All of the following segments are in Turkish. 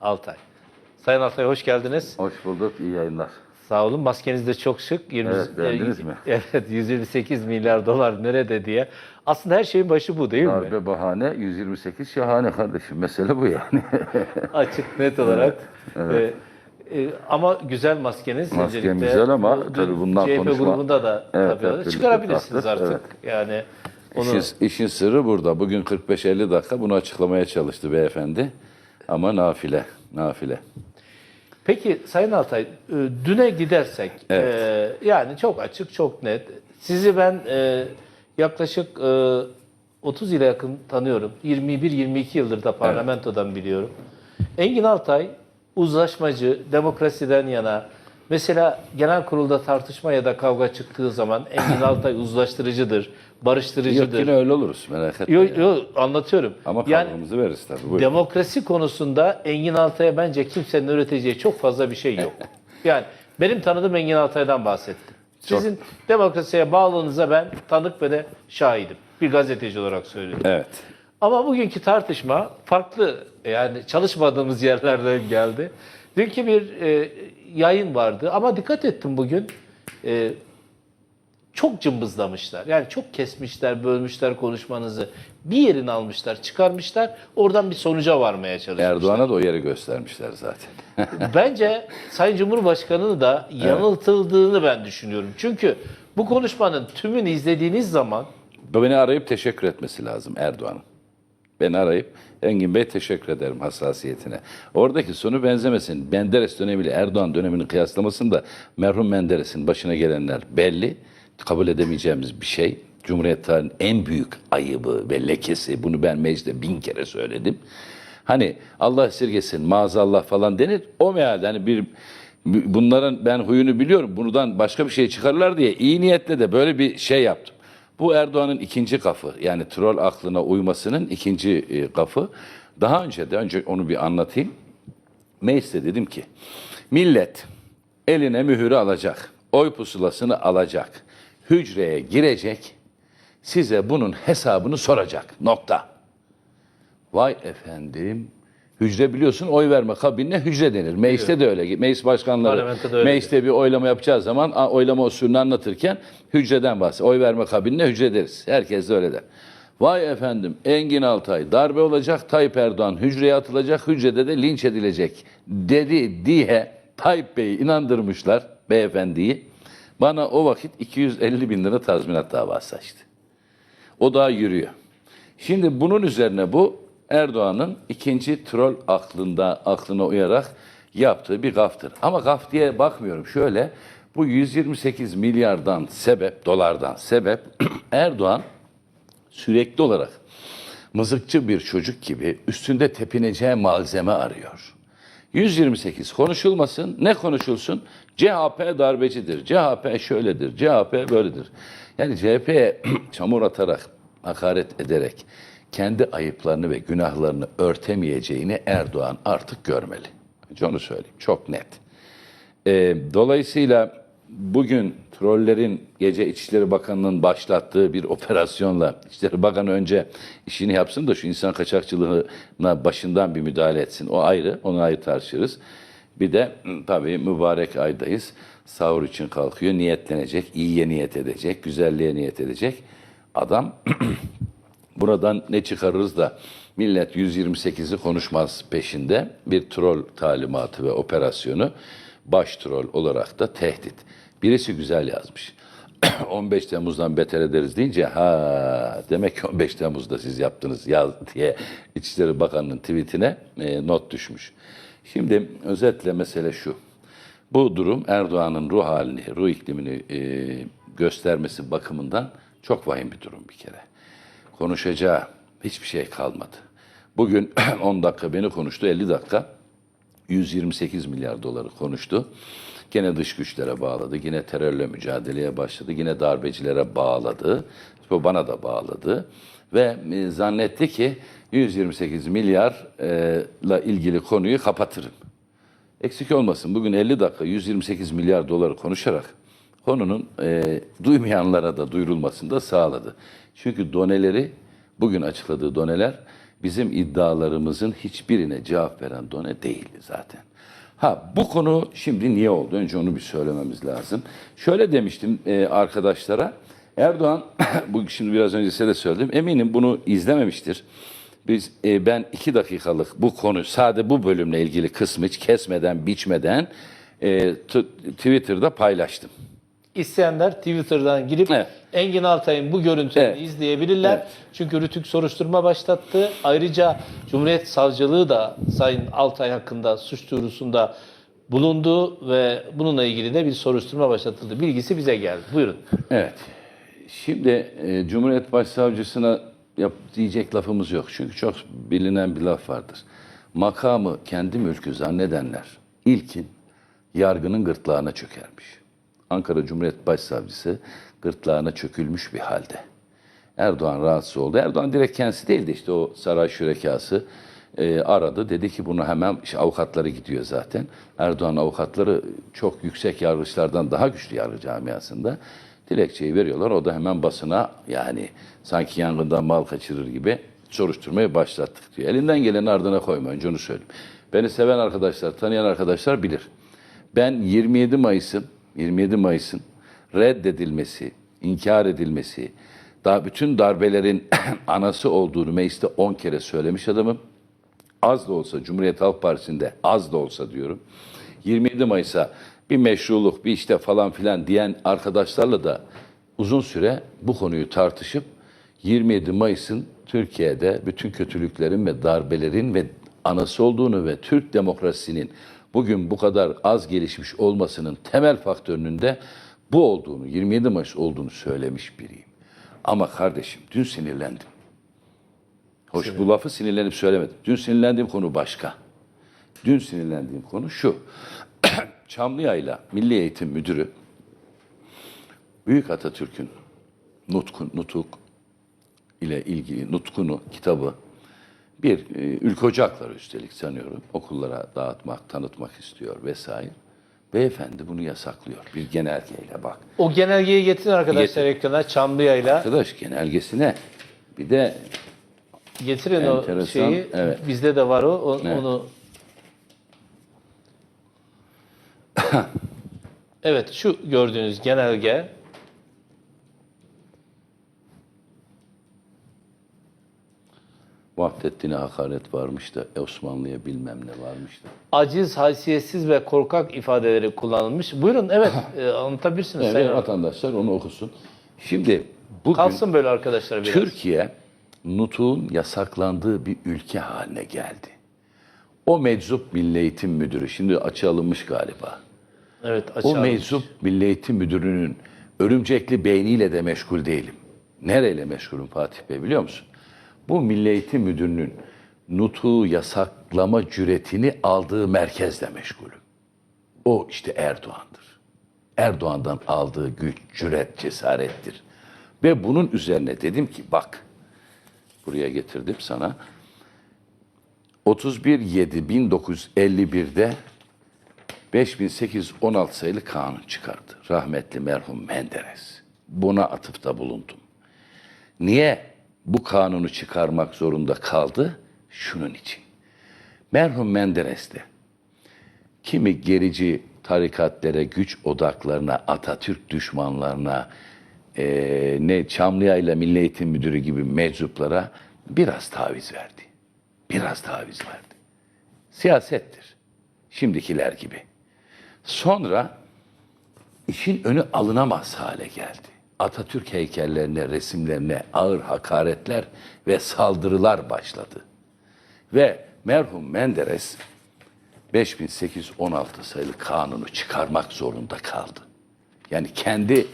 Altay. Sayın Altay hoş geldiniz. Hoş bulduk, iyi yayınlar. Sağ olun. Maskeniz de çok şık. 20, Evet, beğendiniz e, mi? Evet, 128 milyar dolar nerede diye. Aslında her şeyin başı bu değil mi? Darbe bahane, 128 şahane kardeşim. Mesele bu yani. Açık, net olarak. E, e, ama güzel maskeniz. Maskem güzel ama bu- tabii bundan CHP konuşma- grubunda da Evet, tabii çıkarabilirsiniz taktık, artık. Yani onu işin, işin sırrı burada. Bugün 45-50 dakika bunu açıklamaya çalıştı beyefendi. Ama nafile, nafile. Peki Sayın Altay, e, düne gidersek, e, yani çok açık, çok net. Sizi ben e, yaklaşık e, 30 yıla yakın tanıyorum. 21-22 yıldır da parlamentodan biliyorum. Engin Altay uzlaşmacı, demokrasiden yana, mesela genel kurulda tartışma ya da kavga çıktığı zaman Engin Altay uzlaştırıcıdır, Yok barıştırıcıdır. yine öyle oluruz merak etme. Yo, yo, anlatıyorum. Ama yani kavgamızı veririz tabii. Buyurun. Demokrasi konusunda Engin Altay'a bence kimsenin öğreteceği çok fazla bir şey yok. yani benim tanıdığım Engin Altay'dan bahsettim. Sizin demokrasiye bağlılığınıza ben tanık ve de şahidim. Bir gazeteci olarak söylüyorum. Evet. Ama bugünkü tartışma farklı yani çalışmadığımız yerlerden geldi. Dünkü bir e, yayın vardı ama dikkat ettim bugün. E, çok cımbızlamışlar. Yani çok kesmişler, bölmüşler konuşmanızı. Bir yerini almışlar, çıkarmışlar. Oradan bir sonuca varmaya çalışmışlar. Erdoğan'a da o yeri göstermişler zaten. Bence Sayın Cumhurbaşkanı'nı da yanıltıldığını ben düşünüyorum. Çünkü bu konuşmanın tümünü izlediğiniz zaman Beni arayıp teşekkür etmesi lazım Erdoğan'ın. Beni arayıp Engin Bey teşekkür ederim hassasiyetine. Oradaki sonu benzemesin. Menderes dönemiyle Erdoğan dönemini kıyaslamasında merhum Menderes'in başına gelenler belli. Kabul edemeyeceğimiz bir şey. Cumhuriyet tarihinin en büyük ayıbı ve lekesi. Bunu ben mecliste bin kere söyledim. Hani Allah esirgesin maazallah falan denir. O mealde hani bir bunların ben huyunu biliyorum. Bundan başka bir şey çıkarırlar diye iyi niyetle de böyle bir şey yaptım. Bu Erdoğan'ın ikinci kafı yani troll aklına uymasının ikinci e, kafı. Daha önce de önce onu bir anlatayım. Mecliste dedim ki millet eline mühürü alacak, oy pusulasını alacak, hücreye girecek, size bunun hesabını soracak. Nokta. Vay efendim. Hücre biliyorsun oy verme kabinine hücre denir. Mecliste de öyle. Meclis başkanları öyle. mecliste bir oylama yapacağı zaman a, oylama usulünü anlatırken hücreden bahsediyor. Oy verme kabinine hücre deriz. Herkes de öyle der. Vay efendim Engin Altay darbe olacak Tayyip Erdoğan hücreye atılacak hücrede de linç edilecek dedi diye Tayyip Bey'i inandırmışlar beyefendiyi. Bana o vakit 250 bin lira tazminat davası açtı. O daha yürüyor. Şimdi bunun üzerine bu Erdoğan'ın ikinci troll aklında aklına uyarak yaptığı bir gaftır. Ama gaf diye bakmıyorum. Şöyle bu 128 milyardan sebep, dolardan sebep Erdoğan sürekli olarak mızıkçı bir çocuk gibi üstünde tepineceği malzeme arıyor. 128 konuşulmasın, ne konuşulsun? CHP darbecidir, CHP şöyledir, CHP böyledir. Yani CHP'ye çamur atarak, hakaret ederek kendi ayıplarını ve günahlarını örtemeyeceğini Erdoğan artık görmeli. Onu söyleyeyim, çok net. Ee, dolayısıyla bugün trollerin gece İçişleri Bakanı'nın başlattığı bir operasyonla İçişleri Bakanı önce işini yapsın da şu insan kaçakçılığına başından bir müdahale etsin. O ayrı, onu ayrı tartışırız. Bir de tabii mübarek aydayız. Sahur için kalkıyor, niyetlenecek, iyiye niyet edecek, güzelliğe niyet edecek. Adam buradan ne çıkarırız da millet 128'i konuşmaz peşinde bir troll talimatı ve operasyonu baş troll olarak da tehdit. Birisi güzel yazmış. 15 Temmuz'dan beter ederiz deyince ha demek ki 15 Temmuz'da siz yaptınız yaz diye İçişleri Bakanı'nın tweetine e, not düşmüş. Şimdi özetle mesele şu. Bu durum Erdoğan'ın ruh halini, ruh iklimini e, göstermesi bakımından çok vahim bir durum bir kere. Konuşacağı hiçbir şey kalmadı. Bugün 10 dakika beni konuştu, 50 dakika 128 milyar doları konuştu. Gene dış güçlere bağladı, yine terörle mücadeleye başladı, yine darbecilere bağladı, bu bana da bağladı ve e, zannetti ki 128 milyarla ilgili konuyu kapatırım. Eksik olmasın bugün 50 dakika 128 milyar doları konuşarak konunun e, duymayanlara da duyurulmasını da sağladı. Çünkü doneleri bugün açıkladığı doneler bizim iddialarımızın hiçbirine cevap veren done değildi zaten. Ha bu konu şimdi niye oldu? Önce onu bir söylememiz lazım. Şöyle demiştim e, arkadaşlara. Erdoğan, bu şimdi biraz önce size de söyledim. Eminim bunu izlememiştir. Biz e, ben iki dakikalık bu konu sade bu bölümle ilgili kısmı hiç kesmeden, biçmeden e, Twitter'da paylaştım. İsteyenler Twitter'dan girip Evet. Engin Altay'ın bu görüntülerini Evet. izleyebilirler. Evet. Çünkü Rütük soruşturma başlattı. Ayrıca Cumhuriyet Savcılığı da Sayın Altay hakkında suç duyurusunda bulundu ve bununla ilgili de bir soruşturma başlatıldı. Bilgisi bize geldi. Buyurun. Evet. Şimdi e, Cumhuriyet Başsavcısına yap, diyecek lafımız yok. Çünkü çok bilinen bir laf vardır. Makamı kendi mülkü zannedenler ilkin yargının gırtlağına çökermiş. Ankara Cumhuriyet Başsavcısı gırtlağına çökülmüş bir halde. Erdoğan rahatsız oldu. Erdoğan direkt kendisi değil de işte o saray şürekası e, aradı. Dedi ki bunu hemen işte avukatları gidiyor zaten. Erdoğan avukatları çok yüksek yargıçlardan daha güçlü yargı camiasında dilekçeyi veriyorlar. O da hemen basına yani sanki yangından mal kaçırır gibi soruşturmayı başlattık diyor. Elinden geleni ardına koyma önce onu söyleyeyim. Beni seven arkadaşlar, tanıyan arkadaşlar bilir. Ben 27 Mayıs'ın 27 Mayıs'ın reddedilmesi, inkar edilmesi, daha bütün darbelerin anası olduğunu mecliste 10 kere söylemiş adamım. Az da olsa Cumhuriyet Halk Partisi'nde az da olsa diyorum. 27 Mayıs'a bir meşruluk, bir işte falan filan diyen arkadaşlarla da uzun süre bu konuyu tartışıp 27 Mayıs'ın Türkiye'de bütün kötülüklerin ve darbelerin ve anası olduğunu ve Türk demokrasisinin bugün bu kadar az gelişmiş olmasının temel faktörünün de bu olduğunu, 27 Mayıs olduğunu söylemiş biriyim. Ama kardeşim dün sinirlendim. Hoş bu lafı sinirlenip söylemedim. Dün sinirlendiğim konu başka. Dün sinirlendiğim konu şu. Çamlıyayla Milli Eğitim Müdürü Büyük Atatürk'ün Nutkun, Nutuk ile ilgili Nutkunu kitabı bir e, ülke ocakları üstelik sanıyorum okullara dağıtmak, tanıtmak istiyor vesaire. Beyefendi bunu yasaklıyor bir genelgeyle bak. O genelgeyi getirin arkadaşlar Getir. ekrana Çamlıya'yla. Arkadaş genelgesine bir de Getirin o Enteresan, şeyi. evet. Bizde de var o. o- Evet. Onu Evet şu gördüğünüz genelge Vahdettin'e hakaret varmış da Osmanlı'ya bilmem ne varmış da. aciz, haysiyetsiz ve korkak ifadeleri kullanılmış. Buyurun evet e, anlatabilirsiniz. Evet, Sayın vatandaşlar onu okusun. Şimdi bugün Kalsın böyle arkadaşlar biraz. Türkiye nutuğun yasaklandığı bir ülke haline geldi. O meczup Milli Eğitim Müdürü, şimdi alınmış galiba. Evet O açalım. meczup Milli Eğitim Müdürü'nün örümcekli beyniyle de meşgul değilim. Nereyle meşgulüm Fatih Bey biliyor musun? Bu Milli Eğitim Müdürü'nün nutuğu yasaklama cüretini aldığı merkezle meşgulüm. O işte Erdoğan'dır. Erdoğan'dan aldığı güç, cüret, cesarettir. Ve bunun üzerine dedim ki bak buraya getirdim sana. 31.7.1951'de 5816 sayılı kanun çıkardı. Rahmetli merhum Menderes. Buna atıfta bulundum. Niye bu kanunu çıkarmak zorunda kaldı? Şunun için. Merhum Menderes de kimi gerici tarikatlere, güç odaklarına, Atatürk düşmanlarına, eee ne Çamlıya ile Milli Eğitim Müdürü gibi meczuplara biraz taviz verdi. Biraz taviz verdi. Siyasettir. Şimdikiler gibi. Sonra işin önü alınamaz hale geldi. Atatürk heykellerine, resimlerine ağır hakaretler ve saldırılar başladı. Ve merhum Menderes 5816 sayılı kanunu çıkarmak zorunda kaldı. Yani kendi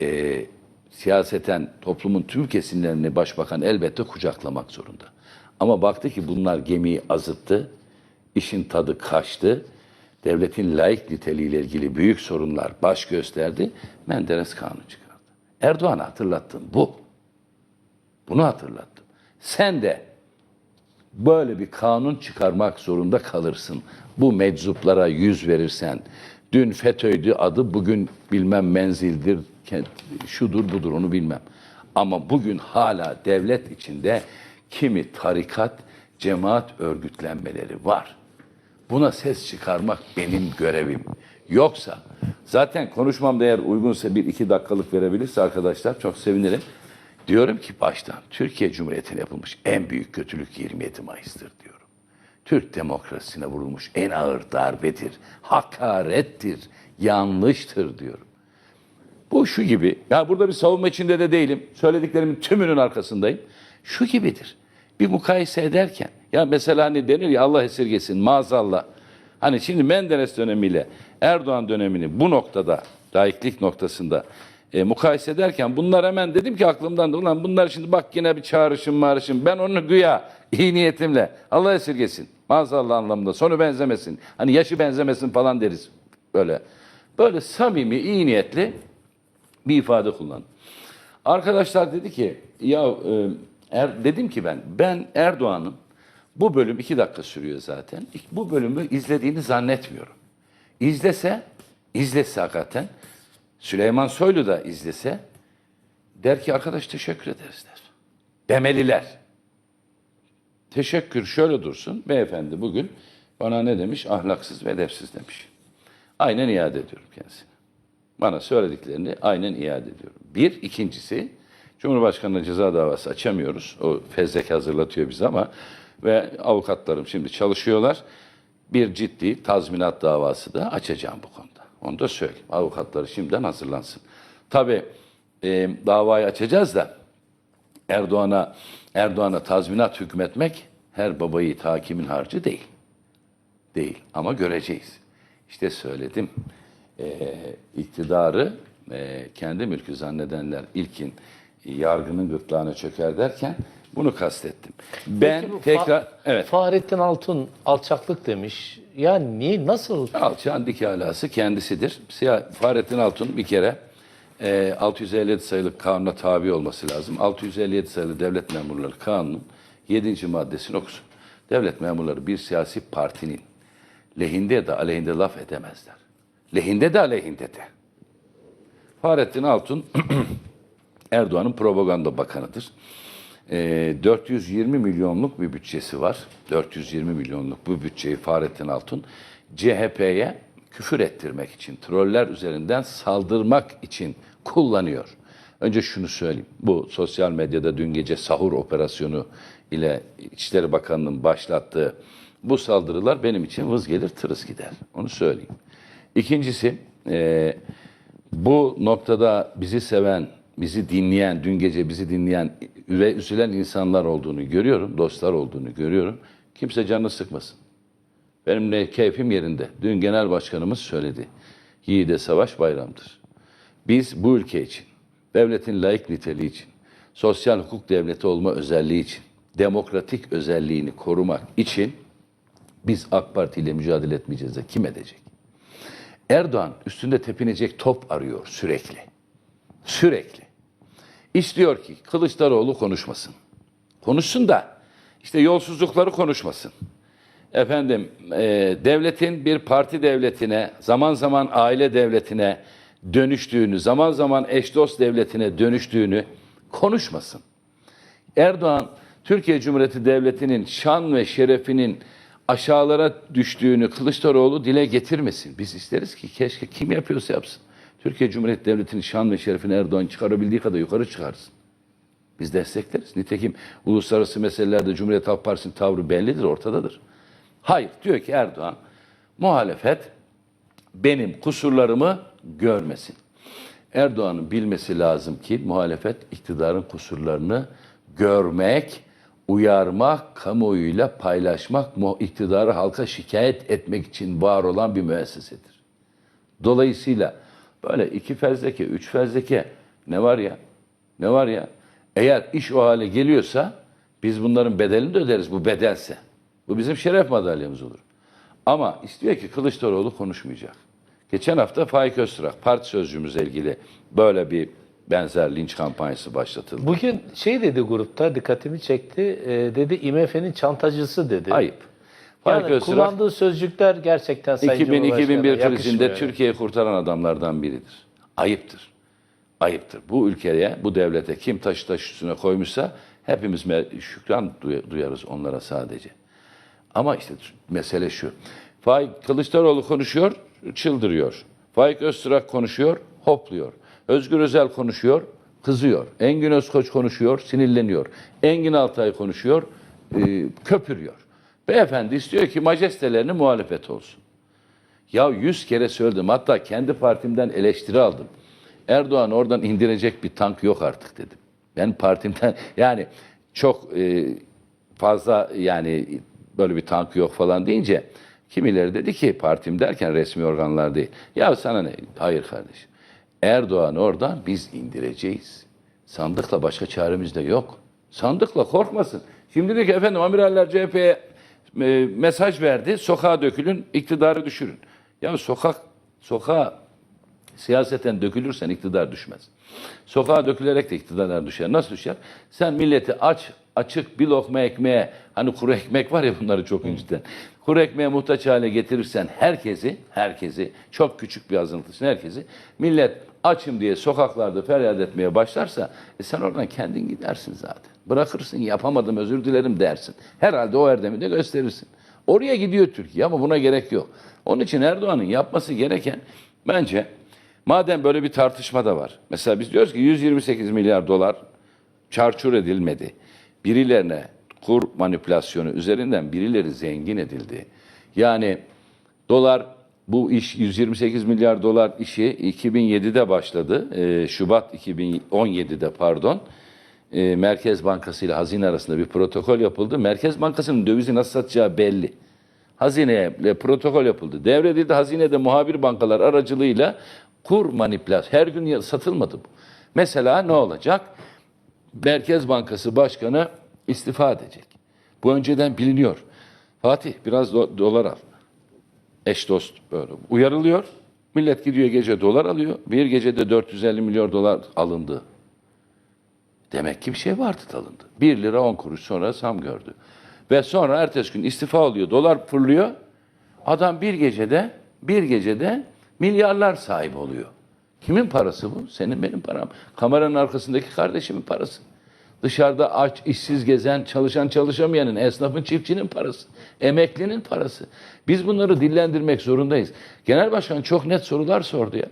e, siyaseten toplumun tüm kesimlerini başbakan elbette kucaklamak zorunda. Ama baktı ki bunlar gemiyi azıttı, işin tadı kaçtı, devletin layık niteliğiyle ilgili büyük sorunlar baş gösterdi, Menderes kanunu çıkardı. Erdoğan'a hatırlattım bu. Bunu hatırlattım. Sen de böyle bir kanun çıkarmak zorunda kalırsın. Bu meczuplara yüz verirsen, dün FETÖ'ydü adı, bugün bilmem menzildir, şudur budur onu bilmem. Ama bugün hala devlet içinde kimi tarikat, cemaat örgütlenmeleri var. Buna ses çıkarmak benim görevim. Yoksa zaten konuşmamda eğer uygunsa bir iki dakikalık verebilirse arkadaşlar çok sevinirim. Diyorum ki baştan Türkiye Cumhuriyeti'ne yapılmış en büyük kötülük 27 Mayıs'tır diyorum. Türk demokrasisine vurulmuş en ağır darbedir, hakarettir, yanlıştır diyorum. Bu şu gibi. Ya burada bir savunma içinde de değilim. Söylediklerimin tümünün arkasındayım. Şu gibidir. Bir mukayese ederken ya mesela hani denir ya Allah esirgesin maazallah. Hani şimdi Menderes dönemiyle Erdoğan dönemini bu noktada laiklik noktasında e, mukayese ederken bunlar hemen dedim ki aklımdan da ulan bunlar şimdi bak yine bir çağrışım marışım. Ben onu güya iyi niyetimle Allah esirgesin maazallah anlamında sonu benzemesin. Hani yaşı benzemesin falan deriz böyle. Böyle samimi iyi niyetli bir ifade kullandım. Arkadaşlar dedi ki ya e, er, dedim ki ben ben Erdoğan'ın bu bölüm iki dakika sürüyor zaten. Bu bölümü izlediğini zannetmiyorum. İzlese, izlese hakikaten Süleyman Soylu da izlese der ki arkadaş teşekkür ederiz der. Demeliler. Teşekkür şöyle dursun. Beyefendi bugün bana ne demiş? Ahlaksız ve edepsiz demiş. Aynen iade ediyorum kendisine. Bana söylediklerini aynen iade ediyorum. Bir, ikincisi Cumhurbaşkanı'na ceza davası açamıyoruz. O fezleke hazırlatıyor bizi ama ve avukatlarım şimdi çalışıyorlar. Bir ciddi tazminat davası da açacağım bu konuda. Onu da söyleyeyim. Avukatları şimdiden hazırlansın. Tabii e, davayı açacağız da Erdoğan'a Erdoğan'a tazminat hükmetmek her baba yiğit hakimin harcı değil. Değil ama göreceğiz. İşte söyledim. Ee, iktidarı e, kendi mülkü zannedenler ilkin yargının gırtlağına çöker derken bunu kastettim. Ben Peki bu tekrar Fa- evet Fahrettin Altun alçaklık demiş. Ya niye nasıl? Alçağın dik alası kendisidir. Siyah, Fahrettin Altun bir kere e, 657 sayılı kanuna tabi olması lazım. 657 sayılı devlet memurları kanunun 7. maddesini okusun. Devlet memurları bir siyasi partinin lehinde de aleyhinde laf edemezler. Lehinde de aleyhinde de. Fahrettin Altun Erdoğan'ın propaganda bakanıdır. Ee, 420 milyonluk bir bütçesi var. 420 milyonluk bu bütçeyi Fahrettin Altun CHP'ye küfür ettirmek için, troller üzerinden saldırmak için kullanıyor. Önce şunu söyleyeyim. Bu sosyal medyada dün gece sahur operasyonu ile İçişleri Bakanı'nın başlattığı bu saldırılar benim için vız gelir tırıs gider. Onu söyleyeyim. İkincisi, e, bu noktada bizi seven, bizi dinleyen, dün gece bizi dinleyen ve üzülen insanlar olduğunu görüyorum, dostlar olduğunu görüyorum. Kimse canını sıkmasın. Benim de keyfim yerinde. Dün genel başkanımız söyledi. Yiğide savaş bayramdır. Biz bu ülke için, devletin layık niteliği için, sosyal hukuk devleti olma özelliği için, demokratik özelliğini korumak için biz AK Parti ile mücadele etmeyeceğiz de kim edecek? Erdoğan üstünde tepinecek top arıyor sürekli. Sürekli. İstiyor ki Kılıçdaroğlu konuşmasın. Konuşsun da işte yolsuzlukları konuşmasın. Efendim e, devletin bir parti devletine, zaman zaman aile devletine dönüştüğünü, zaman zaman eş dost devletine dönüştüğünü konuşmasın. Erdoğan Türkiye Cumhuriyeti Devleti'nin şan ve şerefinin aşağılara düştüğünü Kılıçdaroğlu dile getirmesin. Biz isteriz ki keşke kim yapıyorsa yapsın. Türkiye Cumhuriyeti Devleti'nin şan ve şerefini Erdoğan çıkarabildiği kadar yukarı çıkarsın. Biz destekleriz. Nitekim uluslararası meselelerde Cumhuriyet Halk Partisi'nin tavrı bellidir, ortadadır. Hayır, diyor ki Erdoğan, muhalefet benim kusurlarımı görmesin. Erdoğan'ın bilmesi lazım ki muhalefet iktidarın kusurlarını görmek, uyarmak, kamuoyuyla paylaşmak, iktidarı halka şikayet etmek için var olan bir müessesedir. Dolayısıyla böyle iki fezleke, üç fezleke ne var ya? Ne var ya? Eğer iş o hale geliyorsa biz bunların bedelini de öderiz bu bedelse. Bu bizim şeref madalyamız olur. Ama istiyor ki Kılıçdaroğlu konuşmayacak. Geçen hafta Faik Öztürk parti sözcüğümüzle ilgili böyle bir benzer linç kampanyası başlatıldı. Bugün şey dedi grupta dikkatimi çekti. e, dedi IMF'nin çantacısı dedi. Ayıp. Faik Yani Öztürk kullandığı sözcükler gerçekten Sayın 2000-2001 Cumhurbaşkanı'na krizinde yakışmıyor. Türkiye'yi kurtaran adamlardan biridir. Ayıptır. Ayıptır. Bu ülkeye, bu devlete kim taşı taş üstüne koymuşsa Hepimiz şükran duy- duyarız onlara sadece. Ama işte mesele şu. Faik Kılıçdaroğlu konuşuyor, çıldırıyor. Faik Öztürk konuşuyor, hopluyor. Özgür Özel konuşuyor, kızıyor. Engin Özkoç konuşuyor, sinirleniyor. Engin Altay konuşuyor, e, köpürüyor. Beyefendi istiyor ki majestelerine muhalefet olsun. Ya yüz kere söyledim. Hatta kendi partimden eleştiri aldım. Erdoğan oradan indirecek bir tank yok artık dedim. Ben partimden yani çok e, fazla yani böyle bir tank yok falan deyince kimileri dedi ki partim derken resmi organlar değil. Ya sana ne? Hayır kardeşim. Erdoğan oradan biz indireceğiz. Sandıkla başka çaremiz de yok. Sandıkla korkmasın. Şimdi diyor efendim amiraller CHP'ye e, mesaj verdi. Sokağa dökülün, iktidarı düşürün. Ya sokak, sokağa siyaseten dökülürsen iktidar düşmez. Sokağa dökülerek de iktidarlar düşer. Nasıl düşer? Sen milleti aç, açık bir lokma ekmeğe, hani kuru ekmek var ya bunları çok inciten. Kuru ekmeğe muhtaç hale getirirsen herkesi, herkesi, çok küçük bir azınlık için herkesi, millet açım diye sokaklarda feryat etmeye başlarsa e sen oradan kendin gidersin zaten. Bırakırsın, yapamadım özür dilerim dersin. Herhalde o erdemi de gösterirsin. Oraya gidiyor Türkiye ama buna gerek yok. Onun için Erdoğan'ın yapması gereken bence madem böyle bir tartışma da var. Mesela biz diyoruz ki 128 milyar dolar çarçur edilmedi. Birilerine kur manipülasyonu üzerinden birileri zengin edildi. Yani dolar bu iş 128 milyar dolar işi 2007'de başladı. Ee, Şubat 2017'de pardon. Ee, Merkez Bankası ile Hazine arasında bir protokol yapıldı. Merkez Bankası'nın dövizi nasıl satacağı belli. Hazineye protokol yapıldı. Devredildi. Hazinede muhabir bankalar aracılığıyla kur manipülasyon. Her gün satılmadı bu. Mesela ne olacak? Merkez Bankası Başkanı istifa edecek. Bu önceden biliniyor. Fatih biraz do- dolar al. Eş dost böyle uyarılıyor. Millet gidiyor gece dolar alıyor. Bir gecede 450 milyon dolar alındı. Demek ki bir şey vardı alındı. 1 lira 10 kuruş sonra zam gördü. Ve sonra ertesi gün istifa oluyor. Dolar fırlıyor. Adam bir gecede bir gecede milyarlar sahibi oluyor. Kimin parası bu? Senin benim param. Kameranın arkasındaki kardeşimin parası. Dışarıda aç, işsiz gezen, çalışan çalışamayanın, esnafın, çiftçinin parası. Emeklinin parası. Biz bunları dillendirmek zorundayız. Genel Başkan çok net sorular sordu ya.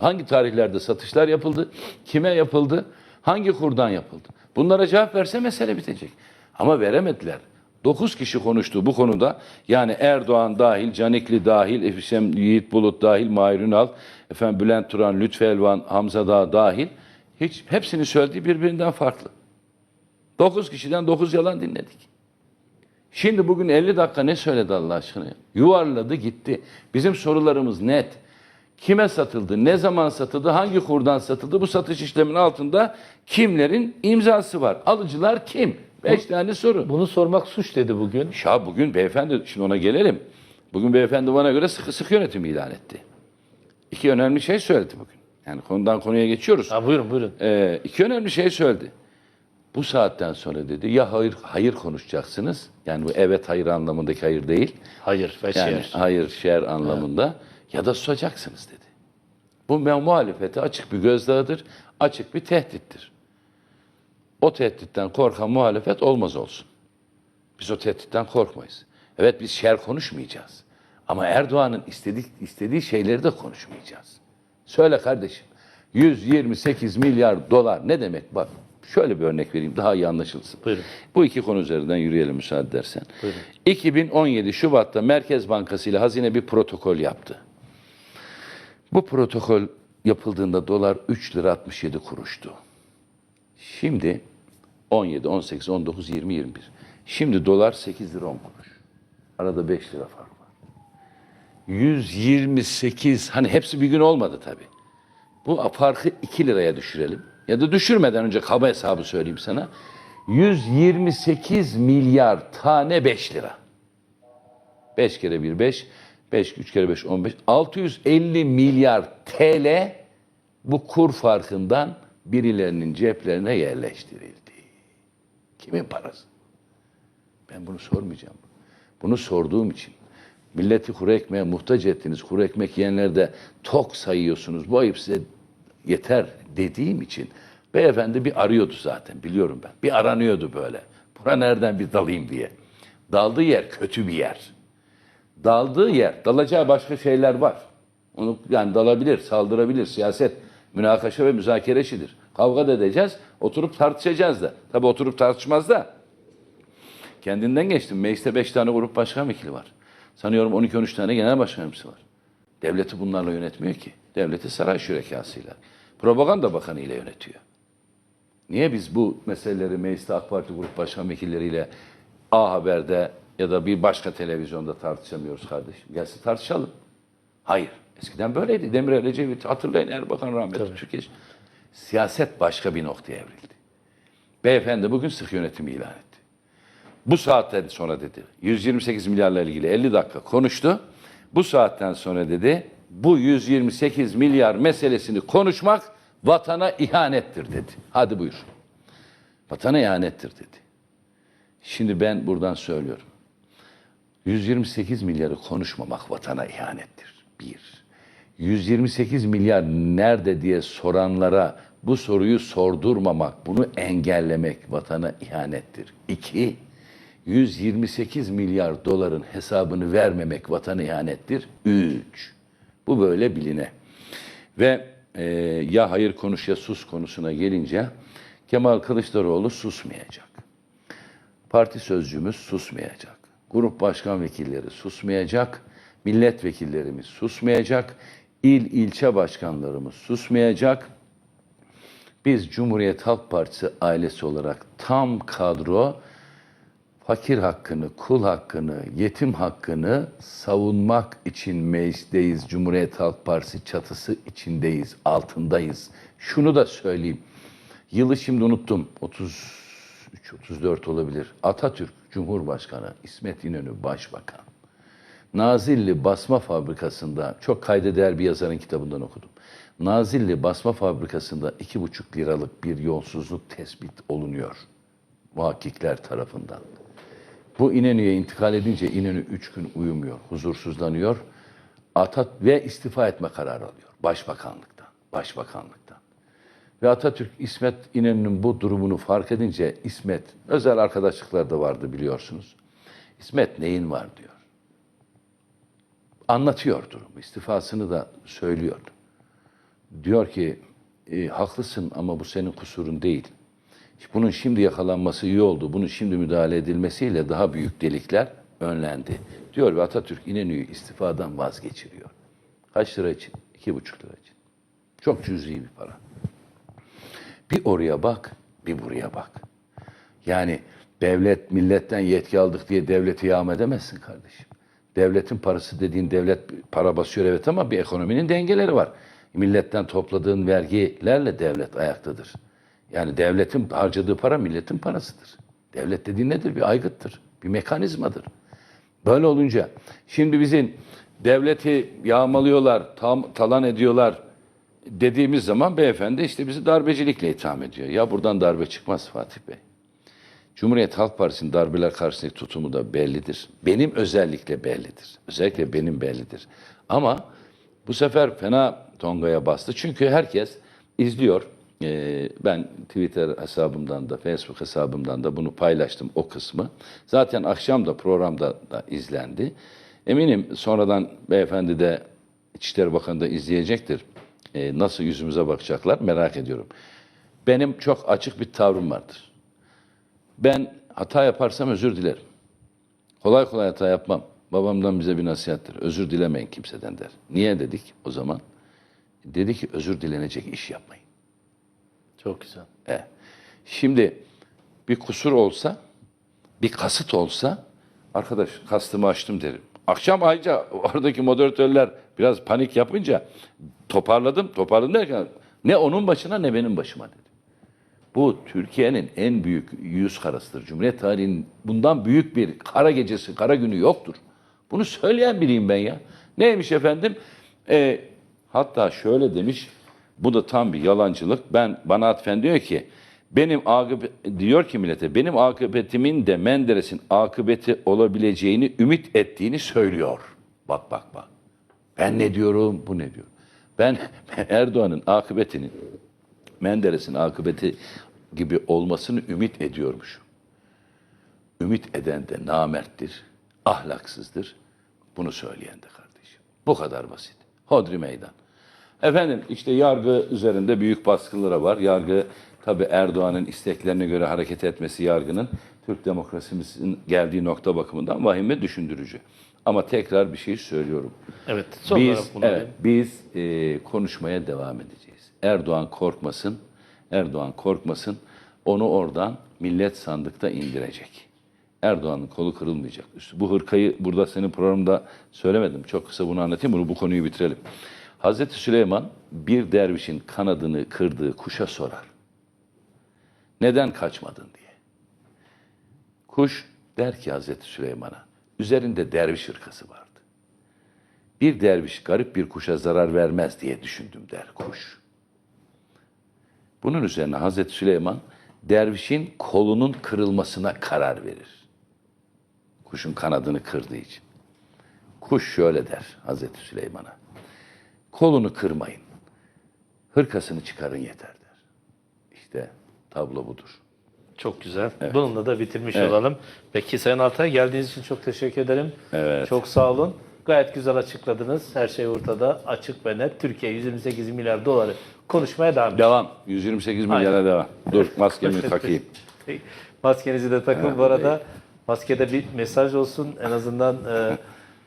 Hangi tarihlerde satışlar yapıldı? Kime yapıldı? Hangi kurdan yapıldı? Bunlara cevap verse mesele bitecek. Ama veremediler. 9 kişi konuştu bu konuda. Yani Erdoğan dahil, Canikli dahil, Efisem Yiğit Bulut dahil, Mahir Ünal, efendim Bülent Turan, Lütfü Elvan, Hamza Dağ dahil. Hiç, hepsini söylediği birbirinden farklı. 9 kişiden 9 yalan dinledik. Şimdi bugün 50 dakika ne söyledi Allah aşkına? Yuvarladı gitti. Bizim sorularımız net. Kime satıldı, ne zaman satıldı, hangi kurdan satıldı? Bu satış işleminin altında kimlerin imzası var? Alıcılar kim? Beş tane soru. Bunu sormak suç dedi bugün. Ya bugün beyefendi, şimdi ona gelelim. Bugün beyefendi bana göre sıkı sıkı yönetim ilan etti. İki önemli şey söyledi bugün. Yani konudan konuya geçiyoruz. Ha, buyurun buyurun. Ee, iki önemli şey söyledi. Bu saatten sonra dedi ya hayır hayır konuşacaksınız. Yani bu evet hayır anlamındaki hayır değil. Hayır ve Yani şer. hayır şer anlamında ya da susacaksınız dedi. Bu mu- muhalefete açık bir gözdağıdır, açık bir tehdittir. O tehditten korkan muhalefet olmaz olsun. Biz o tehditten korkmayız. Evet biz şer konuşmayacağız. Ama Erdoğan'ın istediği, istediği şeyleri de konuşmayacağız. Söyle kardeşim. 128 milyar dolar ne demek? Bak şöyle bir örnek vereyim daha iyi anlaşılsın. Buyurun. Bu iki konu üzerinden yürüyelim müsaade edersen. 2017 Şubat'ta Merkez Bankası ile Hazine bir protokol yaptı. Bu protokol yapıldığında dolar 3 lira 67 kuruştu. Şimdi 17, 18, 19, 20, 21. Şimdi dolar 8 lira 10 kuruş. Arada 5 lira fark. 128, hani hepsi bir gün olmadı tabii. Bu farkı 2 liraya düşürelim. Ya da düşürmeden önce kaba hesabı söyleyeyim sana. 128 milyar tane 5 lira. 5 kere 1 5, 5 3 kere 5 15. 650 milyar TL bu kur farkından birilerinin ceplerine yerleştirildi. Kimin parası? Ben bunu sormayacağım. Bunu sorduğum için milleti kuru ekmeğe muhtaç ettiniz. Kuru ekmek yiyenler de tok sayıyorsunuz. Bu ayıp size yeter dediğim için Beyefendi bir arıyordu zaten biliyorum ben. Bir aranıyordu böyle. Buna nereden bir dalayım diye. Daldığı yer kötü bir yer. Daldığı yer, dalacağı başka şeyler var. Onu yani dalabilir, saldırabilir. Siyaset münakaşa ve müzakere işidir. Kavga da edeceğiz, oturup tartışacağız da. Tabii oturup tartışmaz da. Kendinden geçtim. Mecliste 5 tane grup başkan vekili var. Sanıyorum 12-13 tane genel başkan yardımcısı var. Devleti bunlarla yönetmiyor ki. Devleti saray şürekasıyla. Propaganda bakanı ile yönetiyor. Niye biz bu meseleleri mecliste AK Parti grup başkan vekilleriyle A Haber'de ya da bir başka televizyonda tartışamıyoruz kardeşim? Gelsin tartışalım. Hayır. Eskiden böyleydi. Demirel Ecevit hatırlayın Erbakan rahmetli Türkiye. Siyaset başka bir noktaya evrildi. Beyefendi bugün sık yönetimi ilan etti. Bu saatten sonra dedi 128 milyarla ilgili 50 dakika konuştu. Bu saatten sonra dedi bu 128 milyar meselesini konuşmak vatana ihanettir dedi. Hadi buyur. Vatana ihanettir dedi. Şimdi ben buradan söylüyorum. 128 milyarı konuşmamak vatana ihanettir. Bir. 128 milyar nerede diye soranlara bu soruyu sordurmamak, bunu engellemek vatana ihanettir. İki. 128 milyar doların hesabını vermemek vatana ihanettir. Üç. Bu böyle biline. Ve e, ya hayır konuş ya sus konusuna gelince Kemal Kılıçdaroğlu susmayacak. Parti sözcümüz susmayacak. Grup başkan vekilleri susmayacak. Milletvekillerimiz susmayacak. İl ilçe başkanlarımız susmayacak. Biz Cumhuriyet Halk Partisi ailesi olarak tam kadro fakir hakkını, kul hakkını, yetim hakkını savunmak için meclisteyiz. Cumhuriyet Halk Partisi çatısı içindeyiz, altındayız. Şunu da söyleyeyim. Yılı şimdi unuttum. 33, 34 olabilir. Atatürk Cumhurbaşkanı, İsmet İnönü Başbakan. Nazilli Basma Fabrikası'nda, çok kaydeder bir yazarın kitabından okudum. Nazilli Basma Fabrikası'nda iki buçuk liralık bir yolsuzluk tespit olunuyor. Muhakkikler tarafından. Bu İnönü'ye intikal edince İnönü üç gün uyumuyor, huzursuzlanıyor. Atat ve istifa etme kararı alıyor. Başbakanlıktan, başbakanlıktan. Ve Atatürk İsmet İnönü'nün bu durumunu fark edince İsmet, özel arkadaşlıklar da vardı biliyorsunuz. İsmet neyin var diyor. Anlatıyor durumu, istifasını da söylüyor. Diyor ki, "E, haklısın ama bu senin kusurun değil. Bunun şimdi yakalanması iyi oldu. Bunun şimdi müdahale edilmesiyle daha büyük delikler önlendi. Diyor ve Atatürk İnönü'yü istifadan vazgeçiriyor. Kaç lira için? İki buçuk lira için. Çok cüzi bir para. Bir oraya bak, bir buraya bak. Yani devlet milletten yetki aldık diye devleti yağma edemezsin kardeşim. Devletin parası dediğin devlet para basıyor evet ama bir ekonominin dengeleri var. Milletten topladığın vergilerle devlet ayaktadır. Yani devletin harcadığı para milletin parasıdır. Devlet dediğin nedir? Bir aygıttır, bir mekanizmadır. Böyle olunca şimdi bizim devleti yağmalıyorlar, tam, talan ediyorlar dediğimiz zaman beyefendi işte bizi darbecilikle itham ediyor. Ya buradan darbe çıkmaz Fatih Bey. Cumhuriyet Halk Partisi'nin darbeler karşısındaki tutumu da bellidir. Benim özellikle bellidir. Özellikle benim bellidir. Ama bu sefer fena tongaya bastı. Çünkü herkes izliyor. Ee, ben Twitter hesabımdan da Facebook hesabımdan da bunu paylaştım o kısmı. Zaten akşam da programda da izlendi. Eminim sonradan beyefendi de İçişleri Bakanı da izleyecektir. Ee, nasıl yüzümüze bakacaklar merak ediyorum. Benim çok açık bir tavrım vardır. Ben hata yaparsam özür dilerim. Kolay kolay hata yapmam. Babamdan bize bir nasihattir. Özür dilemeyin kimseden der. Niye dedik o zaman? Dedi ki özür dilenecek iş yapmayın. Çok güzel. E, şimdi bir kusur olsa, bir kasıt olsa arkadaş kastımı açtım derim. Akşam ayrıca oradaki moderatörler biraz panik yapınca toparladım. Toparladım derken ne onun başına ne benim başıma dedi. Bu Türkiye'nin en büyük yüz karasıdır. Cumhuriyet tarihinin bundan büyük bir kara gecesi, kara günü yoktur. Bunu söyleyen biriyim ben ya. Neymiş efendim? E, hatta şöyle demiş, bu da tam bir yalancılık. Ben bana atfen diyor ki, benim akıbet, diyor ki millete, benim akıbetimin de Menderes'in akıbeti olabileceğini ümit ettiğini söylüyor. Bak bak bak. Ben ne diyorum, bu ne diyor. Ben Erdoğan'ın akıbetinin Menderes'in akıbeti gibi olmasını ümit ediyormuş. Ümit eden de namerttir, ahlaksızdır. Bunu söyleyen de kardeşim. Bu kadar basit. Hodri meydan. Efendim işte yargı üzerinde büyük baskıları var. Yargı tabi Erdoğan'ın isteklerine göre hareket etmesi yargının Türk demokrasimizin geldiği nokta bakımından vahime düşündürücü. Ama tekrar bir şey söylüyorum. Evet. Son Biz, evet, biz e, konuşmaya devam edeceğiz. Erdoğan korkmasın, Erdoğan korkmasın. Onu oradan millet sandıkta indirecek. Erdoğan'ın kolu kırılmayacak. Bu hırkayı burada senin programda söylemedim. Çok kısa bunu anlatayım. Bunu bu konuyu bitirelim. Hazreti Süleyman bir dervişin kanadını kırdığı kuşa sorar. Neden kaçmadın diye. Kuş der ki Hazreti Süleyman'a, üzerinde derviş hırkası vardı. Bir derviş garip bir kuşa zarar vermez diye düşündüm der kuş. Bunun üzerine Hazreti Süleyman dervişin kolunun kırılmasına karar verir. Kuşun kanadını kırdığı için. Kuş şöyle der Hazreti Süleyman'a. Kolunu kırmayın. Hırkasını çıkarın yeter der. İşte tablo budur. Çok güzel. Bununla da bitirmiş olalım. Peki Sayın Altay geldiğiniz için çok teşekkür ederim. Evet. Çok sağ olun. Gayet güzel açıkladınız. Her şey ortada, açık ve net. Türkiye 128 milyar doları konuşmaya devam ediyor. Devam. 128 milyara devam. Dur maskemi takayım. Maskenizi de takın bu arada. Maskede bir mesaj olsun. En azından e,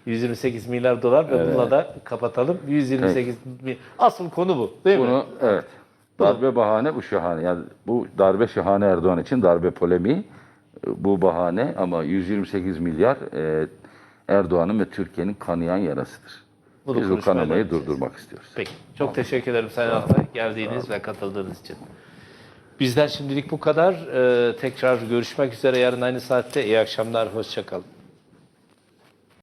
128 milyar dolar ve bununla da kapatalım. 128 mi- Asıl konu bu değil mi? Bunu evet. Darbe bahane bu şahane. Yani bu darbe şahane Erdoğan için darbe polemiği e, bu bahane ama 128 milyar e, Erdoğan'ın ve Türkiye'nin kanayan yarasıdır. Bunu Biz bu kanamayı durdurmak istiyoruz. Peki. Çok teşekkür ederim Sayın Altay geldiğiniz ve katıldığınız için. Bizden şimdilik bu kadar. Ee, tekrar görüşmek üzere yarın aynı saatte. İyi akşamlar, hoşçakalın.